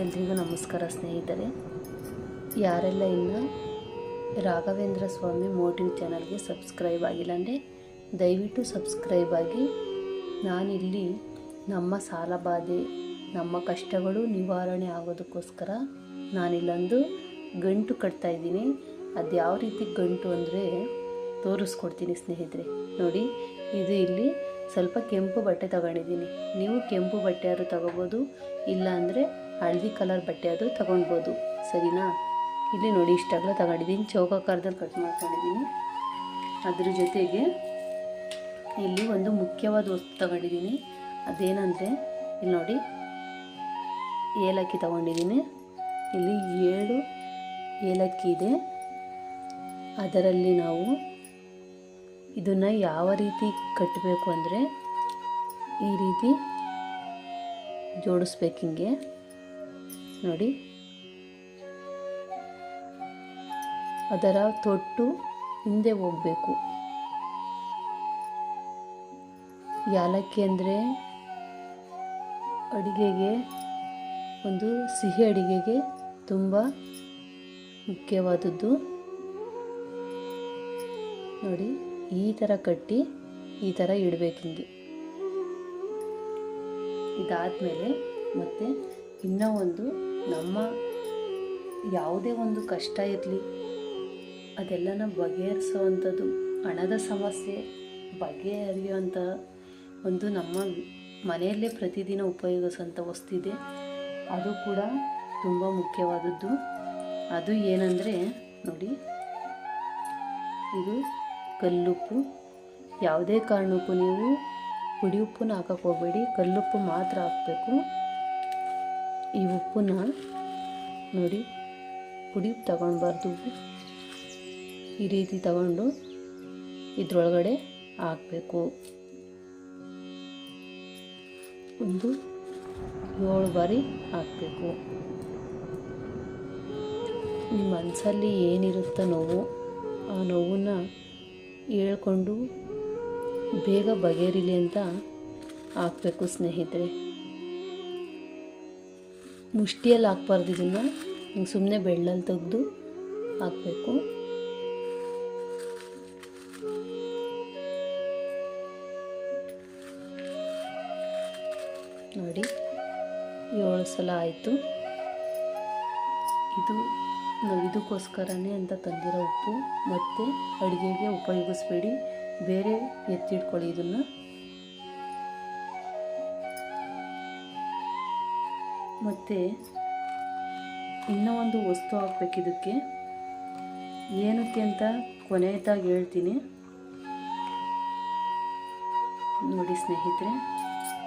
ಎಲ್ರಿಗೂ ನಮಸ್ಕಾರ ಸ್ನೇಹಿತರೆ. ಯಾರೆಲ್ಲ ಇನ್ನು ರಾಘವೇಂದ್ರ ಸ್ವಾಮಿ ಮೋಟಿವ್ ಚಾನಲ್ಗೆ ಸಬ್ಸ್ಕ್ರೈಬ್ ಆಗಿಲ್ಲ ಅಂದರೆ ದಯವಿಟ್ಟು ಸಬ್ಸ್ಕ್ರೈಬ್ ಆಗಿ. ನಾನಿಲ್ಲಿ ನಮ್ಮ ಸಾಲಬಾಧೆ ನಮ್ಮ ಕಷ್ಟಗಳು ನಿವಾರಣೆ ಆಗೋದಕ್ಕೋಸ್ಕರ ನಾನಿಲ್ಲೊಂದು ಗಂಟು ಕಟ್ತಾ ಇದ್ದೀನಿ. ಅದು ಯಾವ ರೀತಿ ಗಂಟು ಅಂದರೆ ತೋರಿಸ್ಕೊಡ್ತೀನಿ ಸ್ನೇಹಿತರೆ. ನೋಡಿ, ಇದು ಇಲ್ಲಿ ಸ್ವಲ್ಪ ಕೆಂಪು ಬಟ್ಟೆ ತಗೊಂಡಿದ್ದೀನಿ. ನೀವು ಕೆಂಪು ಬಟ್ಟೆ ಯಾರು ತಗೋಬೋದು? ಇಲ್ಲ ಅಂದರೆ ಹಳದಿ ಕಲರ್ ಬಟ್ಟೆ ಆದರೂ ತಗೊಳ್ಬೋದು ಸರಿನಾ? ಇಲ್ಲಿ ನೋಡಿ, ಇಷ್ಟಾಗಲ ತಗೊಂಡಿದ್ದೀನಿ. ಚೌಕಾಕಾರದಲ್ಲಿ ಕಟ್ ಮಾಡ್ಕೊಂಡಿದ್ದೀನಿ. ಅದ್ರ ಜೊತೆಗೆ ಇಲ್ಲಿ ಒಂದು ಮುಖ್ಯವಾದ ವಸ್ತು ತಗೊಂಡಿದ್ದೀನಿ. ಅದೇನಂದರೆ, ಇಲ್ಲಿ ನೋಡಿ, ಏಲಕ್ಕಿ ತಗೊಂಡಿದ್ದೀನಿ. ಇಲ್ಲಿ ಏಳು ಏಲಕ್ಕಿ ಇದೆ. ಅದರಲ್ಲಿ ನಾವು ಇದನ್ನು ಯಾವ ರೀತಿ ಕಟ್ಟಬೇಕು ಅಂದರೆ ಈ ರೀತಿ ಜೋಡಿಸ್ಬೇಕು ಹಿಂಗೆ. ನೋಡಿ. ಅದರ ತೊಟ್ಟು ಹಿಂದೆ ಹೋಗಬೇಕು. ಯಾಲಕ್ಕಿ ಅಂದರೆ ಅಡುಗೆಗೆ, ಒಂದು ಸಿಹಿ ಅಡುಗೆಗೆ ತುಂಬ ಮುಖ್ಯವಾದದ್ದು. ನೋಡಿ, ಈ ಥರ ಕಟ್ಟಿ ಈ ಥರ ಇಡಬೇಕು ಹಿಂಗೆ. ಇದಾದಮೇಲೆ ಮತ್ತೆ ಇನ್ನೂ ಒಂದು ನಮ್ಮ ಯಾವುದೇ ಒಂದು ಕಷ್ಟ ಇರಲಿ ಅದೆಲ್ಲನ ಬಗೆಹರಿಸುವಂಥದ್ದು, ಹಣದ ಸಮಸ್ಯೆ, ಬಗೆಹರಿಯುವಂಥ ಒಂದು ನಮ್ಮ ಮನೆಯಲ್ಲೇ ಪ್ರತಿದಿನ ಉಪಯೋಗಿಸುವಂಥ ಇದೆ. ಅದು ಕೂಡ ತುಂಬ ಮುಖ್ಯವಾದದ್ದು. ಅದು ಏನಂದರೆ, ನೋಡಿ, ಇದು ಕಲ್ಲುಪ್ಪು. ಯಾವುದೇ ಕಾರಣಕ್ಕೂ ನೀವು ಪುಡಿ ಉಪ್ಪನ್ನ ಹಾಕಕ್ಕೆ ಹೋಗಬೇಡಿ. ಕಲ್ಲುಪ್ಪು ಮಾತ್ರ ಹಾಕಬೇಕು. ಈ ಉಪ್ಪನ್ನ ನೋಡಿ, ಪುಡಿ ತಗೊಳ್ಬಾರ್ದು ಈ ರೀತಿ ತಗೊಂಡು ಇದ್ರೊಳಗಡೆ ಹಾಕಬೇಕು. ಒಂದು ಏಳು ಬಾರಿ ಹಾಕಬೇಕು. ನಿಮ್ಮ ಮನಸ್ಸಲ್ಲಿ ಏನಿರುತ್ತೋ ನೋವು, ಆ ನೋವನ್ನ ಹೇಳ್ಕೊಂಡು ಬೇಗ ಬಗೆಹರಿಲಿ ಅಂತ ಹಾಕಬೇಕು ಸ್ನೇಹಿತರೆ. ಮುಷ್ಟಿಯಲ್ಲಿ ಹಾಕ್ಬಾರ್ದು ಇದನ್ನು. ಹಿಂಗೆ ಸುಮ್ಮನೆ ಬೆಳ್ಳಲ್ಲಿ ತೆಗೆದು ಹಾಕಬೇಕು. ನೋಡಿ, ಏಳು ಸಲ ಆಯಿತು. ಇದು ನಾವು ಇದಕ್ಕೋಸ್ಕರನೇ ಅಂತ ತಂದಿರೋ ಉಪ್ಪು ಮತ್ತು ಅಡುಗೆಗೆ ಉಪಯೋಗಿಸ್ಬೇಡಿ. ಬೇರೆ ಎತ್ತಿಟ್ಕೊಳ್ಳಿ ಇದನ್ನು. ಮತ್ತು ಇನ್ನೂ ಒಂದು ವಸ್ತು ಹಾಕ್ಬೇಕು ಇದಕ್ಕೆ. ಏನಕ್ಕೆ ಅಂತ ಕೊನೆಯದಾಗಿ ಹೇಳ್ತೀನಿ. ನೋಡಿ ಸ್ನೇಹಿತರೆ,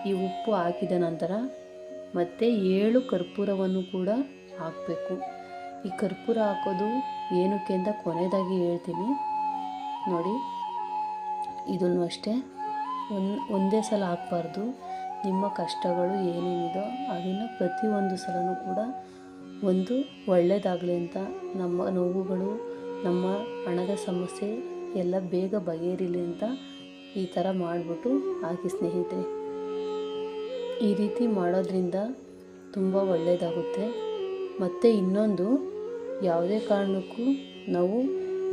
ಈ ಉಪ್ಪು ಹಾಕಿದ ನಂತರ ಮತ್ತೆ ಏಳು ಕರ್ಪೂರವನ್ನು ಕೂಡ ಹಾಕಬೇಕು. ಈ ಕರ್ಪೂರ ಹಾಕೋದು ಏನಕ್ಕೆ ಅಂತ ಕೊನೆಯದಾಗಿ ಹೇಳ್ತೀನಿ. ನೋಡಿ, ಇದನ್ನು ಅಷ್ಟೇ. ಒಂದು, ಒಂದೇ ಸಲ ಹಾಕ್ಬಾರ್ದು. ನಿಮ್ಮ ಕಷ್ಟಗಳು ಏನೇನಿದೋ ಅದನ್ನು ಪ್ರತಿಯೊಂದು ಸಲನೂ ಕೂಡ ಒಂದು ಒಳ್ಳೆಯದಾಗಲಿ ಅಂತ ನಮ್ಮ ನೋವುಗಳು, ನಮ್ಮ ಹಣದ ಸಮಸ್ಯೆ ಎಲ್ಲ ಬೇಗ ಬಗೆಹರಿಲಿ ಅಂತ ಈ ಥರ ಮಾಡಿಬಿಟ್ಟು ಹಾಕಿ ಸ್ನೇಹಿತರೆ. ಈ ರೀತಿ ಮಾಡೋದ್ರಿಂದ ತುಂಬ ಒಳ್ಳೆಯದಾಗುತ್ತೆ ಮತ್ತು ಇನ್ನೊಂದು, ಯಾವುದೇ ಕಾರಣಕ್ಕೂ ನಾವು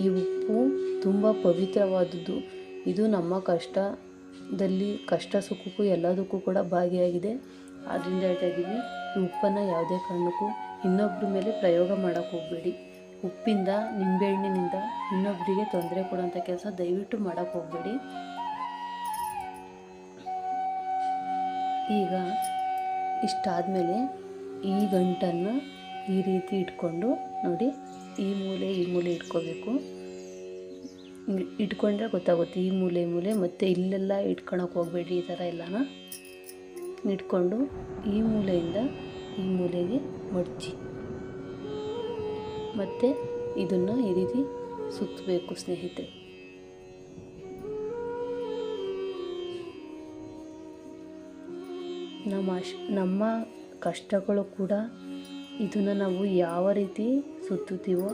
ಈ ಉಪ್ಪು ತುಂಬ ಪವಿತ್ರವಾದದ್ದು. ಇದು ನಮ್ಮ ಕಷ್ಟದಲ್ಲಿ ಕಷ್ಟ ಸುಖಕ್ಕೂ ಎಲ್ಲದಕ್ಕೂ ಕೂಡ ಭಾಗಿಯಾಗಿದೆ. ಆದ್ದರಿಂದ ಹೇಳ್ತಾ ಇದ್ದೀವಿ, ಈ ಉಪ್ಪನ್ನು ಯಾವುದೇ ಕಾರಣಕ್ಕೂ ಇನ್ನೊಬ್ಬರ ಮೇಲೆ ಪ್ರಯೋಗ ಮಾಡೋಕ್ಕೆ ಹೋಗಬೇಡಿ. ಉಪ್ಪಿಂದ ನಿಂಬೆಹಣ್ಣಿನಿಂದ ಇನ್ನೊಬ್ಬರಿಗೆ ತೊಂದರೆ ಕೊಡೋಂಥ ಕೆಲಸ ದಯವಿಟ್ಟು ಮಾಡೋಕ್ಕೆ ಹೋಗಬೇಡಿ. ಈಗ ಇಷ್ಟಾದಮೇಲೆ ಈ ಗಂಟನ್ನು ಈ ರೀತಿ ಇಟ್ಕೊಂಡು ನೋಡಿ, ಈ ಮೂಲೆ ಈ ಮೂಲೆ ಇಟ್ಕೋಬೇಕು. ಇಟ್ಕೊಂಡ್ರೆ ಗೊತ್ತಾಗುತ್ತೆ. ಈ ಮೂಲೆ ಮೂಲೆ ಮತ್ತು ಇಲ್ಲೆಲ್ಲ ಇಟ್ಕೊಳಕ್ಕೆ ಹೋಗಬೇಡಿ ಈ ಥರ ಎಲ್ಲನ ಇಟ್ಕೊಂಡು ಈ ಮೂಲೆಯಿಂದ ಈ ಮೂಲೆಗೆ ಮಡಚಿ ಮತ್ತು ಇದನ್ನು ಈ ರೀತಿ ಸುತ್ತಬೇಕು ಸ್ನೇಹಿತರೆ. ನಮ್ಮ ಅಶ್, ನಮ್ಮ ಕಷ್ಟಗಳು ಕೂಡ ಇದನ್ನು ನಾವು ಯಾವ ರೀತಿ ಸುತ್ತುತ್ತೀವೋ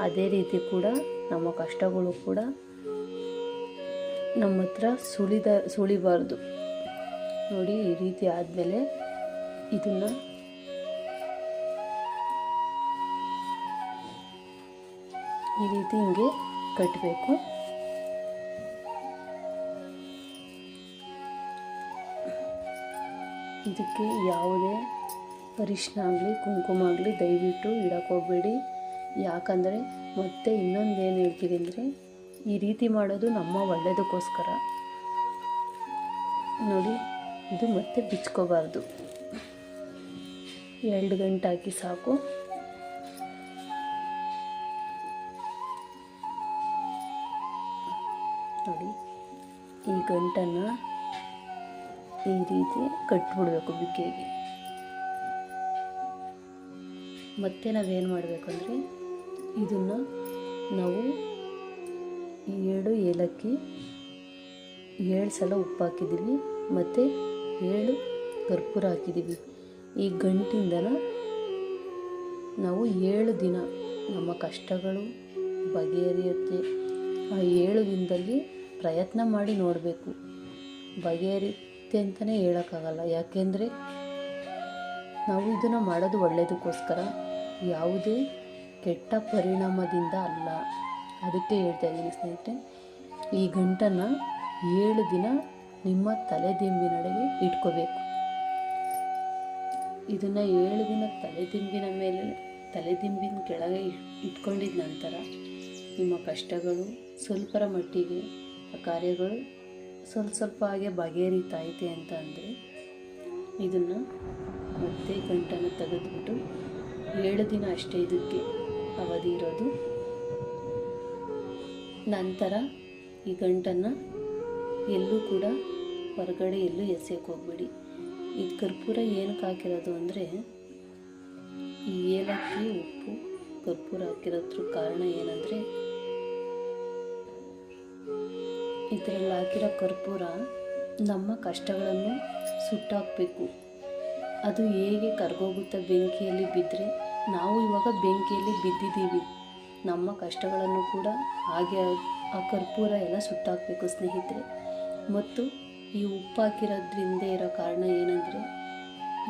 ಅದೇ ರೀತಿ ಕೂಡ ನಮ್ಮ ಕಷ್ಟಗಳು ಕೂಡ ನಮ್ಮ ಹತ್ರ ಸುಳಿದ ಸುಳಿಬಾರ್ದು. ನೋಡಿ, ಈ ರೀತಿ ಆದಮೇಲೆ ಇದನ್ನ ಈ ರೀತಿ ಹಿಂಗೆ ಕಟ್ಟಬೇಕು ಇದಕ್ಕೆ ಯಾವುದೇ ಅರಿಶಿನ ಆಗಲಿ, ಕುಂಕುಮ ಆಗಲಿ ದಯವಿಟ್ಟು ಇಡಕ್ಕೆ ಹೋಗಬೇಡಿ. ಯಾಕಂದರೆ ಮತ್ತೆ ಇನ್ನೊಂದು ಏನು ಹೇಳ್ತೀವಿ ಅಂದರೆ, ಈ ರೀತಿ ಮಾಡೋದು ನಮ್ಮ ಒಳ್ಳೆಯದಕ್ಕೋಸ್ಕರ ನೋಡಿ, ಇದು ಮತ್ತೆ ಬಿಚ್ಕೋಬಾರ್ದು. ಎರಡು ಗಂಟೆ ಹಾಕಿ ಸಾಕು. ನೋಡಿ, ಈ ಗಂಟನ್ನು ಈ ರೀತಿ ಕಟ್ಬಿಡ್ಬೇಕು ಬಿಕ್ಕಿಗೆ. ಮತ್ತೆ ನಾವೇನು ಮಾಡಬೇಕು ಅಂದರೆ ಇದನ್ನು ನಾವು ಏಳು ಏಲಕ್ಕಿ ಏಳು ಸಲ ಉಪ್ಪು ಹಾಕಿದ್ದೀವಿ ಮತ್ತು ಏಳು ಕರ್ಪೂರ ಹಾಕಿದ್ದೀವಿ. ಈ ಗಂಟಿಂದನ ನಾವು ಏಳು ದಿನ ನಮ್ಮ ಕಷ್ಟಗಳು ಬಗೆಹರಿಯುತ್ತೆ ಆ ಏಳು ದಿನದಲ್ಲಿ ಪ್ರಯತ್ನ ಮಾಡಿ ನೋಡಬೇಕು. ಬಗೆಹರಿಯುತ್ತೆ ಅಂತಲೇ ಹೇಳೋಕ್ಕಾಗಲ್ಲ. ಯಾಕೆಂದರೆ ನಾವು ಇದನ್ನು ಮಾಡೋದು ಒಳ್ಳೆಯದಕ್ಕೋಸ್ಕರ ಯಾವುದೇ ಕೆಟ್ಟ ಪರಿಣಾಮದಿಂದ ಅಲ್ಲ. ಅದಕ್ಕೆ ಹೇಳ್ತಾ ಇದ್ದೀನಿ ಸ್ನೇಹಿತರೆ, ಈ ಗಂಟನ್ನು ಏಳು ದಿನ ನಿಮ್ಮ ತಲೆದಿಂಬಿನಡೆಗೆ ಇಟ್ಕೋಬೇಕು. ಇದನ್ನು ಏಳು ದಿನ ತಲೆದಿಂಬಿನ ಮೇಲೆ, ತಲೆದಿಂಬಿನ ಕೆಳಗೆ ಇಟ್ಕೊಂಡಿದ ನಂತರ ನಿಮ್ಮ ಕಷ್ಟಗಳು ಸ್ವಲ್ಪರ ಮಟ್ಟಿಗೆ, ಆ ಕಾರ್ಯಗಳು ಸ್ವಲ್ಪ ಸ್ವಲ್ಪ ಹಾಗೆ ಬಗೆಹರಿತೈತೆ ಅಂತ ಅಂದರೆ ಇದನ್ನು ಮತ್ತೆ ಗಂಟನ್ನು ತೆಗೆದುಬಿಟ್ಟು ಏಳು ದಿನ ಅಷ್ಟೇ ಇದಕ್ಕೆ ಅವಧಿ ಇರೋದು. ನಂತರ ಈ ಗಂಟನ್ನು ಎಲ್ಲೂ ಕೂಡ ಹೊರಗಡೆ ಎಲ್ಲೂ ಎಸೆಯಕ್ಕೆ ಹೋಗ್ಬೇಡಿ. ಇದು ಕರ್ಪೂರ ಏನಕ್ಕೆ ಹಾಕಿರೋದು ಅಂದರೆ ಈ ಏಲಕ್ಕಿ, ಉಪ್ಪು, ಕರ್ಪೂರ ಹಾಕಿರೋದ್ರ ಕಾರಣ ಏನಂದರೆ ಇದರಲ್ಲಿ ಹಾಕಿರೋ ಕರ್ಪೂರ ನಮ್ಮ ಕಷ್ಟಗಳನ್ನು ಸುಟ್ಟಾಕಬೇಕು. ಅದು ಹೇಗೆ ಕರ್ಗೋಗುತ್ತೆ ಬೆಂಕಿಯಲ್ಲಿ ಬಿದ್ದರೆ ನಾವು ಇವಾಗ ಬೆಂಕಿಯಲ್ಲಿ ಬಿದ್ದಿದ್ದೀವಿ. ನಮ್ಮ ಕಷ್ಟಗಳನ್ನು ಕೂಡ ಹಾಗೆ ಆ ಕರ್ಪೂರ ಎಲ್ಲ ಸುಟ್ಟಾಕಬೇಕು ಸ್ನೇಹಿತರೆ. ಮತ್ತು ಈ ಉಪ್ಪು ಹಾಕಿರೋದ್ರಿಂದ ಇರೋ ಕಾರಣ ಏನಂದರೆ,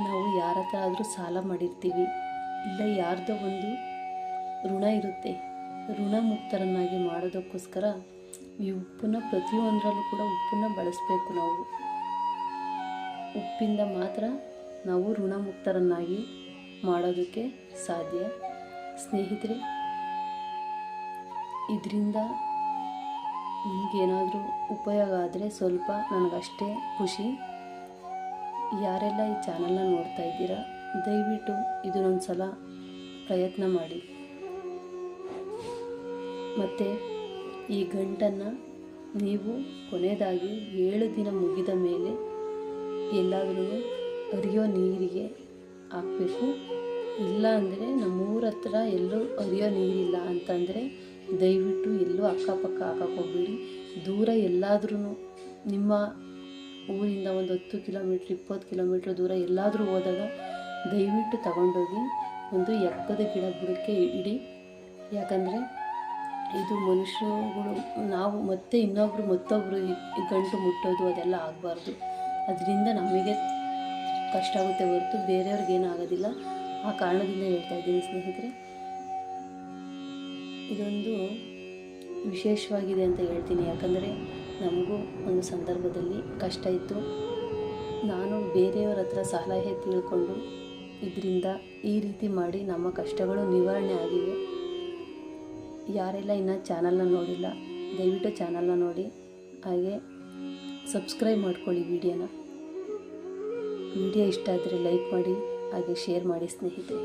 ನಾವು ಯಾರ ಹತ್ರ ಆದರೂ ಸಾಲ ಮಾಡಿರ್ತೀವಿ. ಇಲ್ಲ ಯಾರ್ದೋ ಒಂದು ಋಣ ಇರುತ್ತೆ. ಋಣ ಮುಕ್ತರನ್ನಾಗಿ ಮಾಡೋದಕ್ಕೋಸ್ಕರ ಈ ಉಪ್ಪನ್ನ ಪ್ರತಿಯೊಂದರಲ್ಲೂ ಕೂಡ ಉಪ್ಪನ್ನ ಬಳಸಬೇಕು ನಾವು. ಉಪ್ಪಿಂದ ಮಾತ್ರ ನಾವು ಋಣಮುಕ್ತರನ್ನಾಗಿ ಮಾಡೋದಕ್ಕೆ ಸಾಧ್ಯ. ಸ್ನೇಹಿತರೆ, ಇದರಿಂದ ನಿಮಗೇನಾದರೂ ಉಪಯೋಗ ಆದರೆ ಸ್ವಲ್ಪ ನನಗಷ್ಟೇ ಖುಷಿ. ಯಾರೆಲ್ಲ ಈ ಚಾನಲ್ನ ನೋಡ್ತಾ ಇದ್ದೀರಾ, ದಯವಿಟ್ಟು ಇದನ್ನೊಂದು ಸಲ ಪ್ರಯತ್ನ ಮಾಡಿ. ಮತ್ತು ಈ ಗಂಟನ್ನು ನೀವು ಕೊನೆಯದಾಗಿ ಏಳು ದಿನ ಮುಗಿದ ಮೇಲೆ ಎಲ್ಲಾದರೂ ಅರಿಯೋ ನೀರಿಗೆ ಹಾಕಬೇಕು ಇಲ್ಲ ಅಂದರೆ ನಮ್ಮೂರ ಹತ್ರ ಎಲ್ಲೂ ಹರಿಯೋ ನೀರಿಲ್ಲ ಅಂತಂದರೆ ದಯವಿಟ್ಟು ಎಲ್ಲೂ ಅಕ್ಕಪಕ್ಕ ಹಾಕಕ್ಕೆ ಹೋಗ್ಬೇಡಿ. ದೂರ ಎಲ್ಲಾದ್ರೂ ನಿಮ್ಮ ಊರಿಂದ ಒಂದು ಹತ್ತು ಕಿಲೋಮೀಟ್ರ್, ಇಪ್ಪತ್ತು ಕಿಲೋಮೀಟ್ರ್ ದೂರ ಎಲ್ಲಾದರೂ ಹೋದಾಗ ದಯವಿಟ್ಟು ತಗೊಂಡೋಗಿ ಒಂದು ಎಕ್ಕದ ಗಿಡ ಬುಡಕ್ಕೆ ಇಡಿ. ಯಾಕಂದರೆ ಇದು ಮನುಷ್ಯರುಗಳು, ನಾವು ಮತ್ತೆ ಇನ್ನೊಬ್ಬರು ಮತ್ತೊಬ್ಬರು ಗಂಟು ಮುಟ್ಟೋದು ಅದೆಲ್ಲ ಆಗಬಾರ್ದು. ಅದರಿಂದ ನಮಗೆ ಕಷ್ಟ ಆಗುತ್ತೆ ಹೊರತು ಬೇರೆಯವ್ರಿಗೆ ಆಗೋದಿಲ್ಲ ಆ ಕಾರಣದಿಂದ ಹೇಳ್ತಾ ಇದ್ದೀನಿ ಸ್ನೇಹಿತರೆ. ಇದೊಂದು ವಿಶೇಷವಾಗಿದೆ ಅಂತ ಹೇಳ್ತೀನಿ. ಯಾಕಂದರೆ ನಮಗೂ ಒಂದು ಸಂದರ್ಭದಲ್ಲಿ ಕಷ್ಟ ಇತ್ತು. ನಾನು ಬೇರೆಯವರ ಹತ್ರ ಸಲಹೆ ತಿಳ್ಕೊಂಡು ಇದರಿಂದ ಈ ರೀತಿ ಮಾಡಿ ನಮ್ಮ ಕಷ್ಟಗಳು ನಿವಾರಣೆ ಆಗಿವೆ. ಯಾರೆಲ್ಲ ಇನ್ನೂ ಚಾನಲ್ನ ನೋಡಿಲ್ಲ, ದಯವಿಟ್ಟು ಚಾನಲ್ನ ನೋಡಿ. ಹಾಗೆ ಸಬ್ಸ್ಕ್ರೈಬ್ ಮಾಡ್ಕೊಳ್ಳಿ ವಿಡಿಯೋನ. ವಿಡಿಯೋ ಇಷ್ಟ ಆದರೆ ಲೈಕ್ ಮಾಡಿ ಹಾಗೆ ಶೇರ್ ಮಾಡಿ ಸ್ನೇಹಿತರೆ.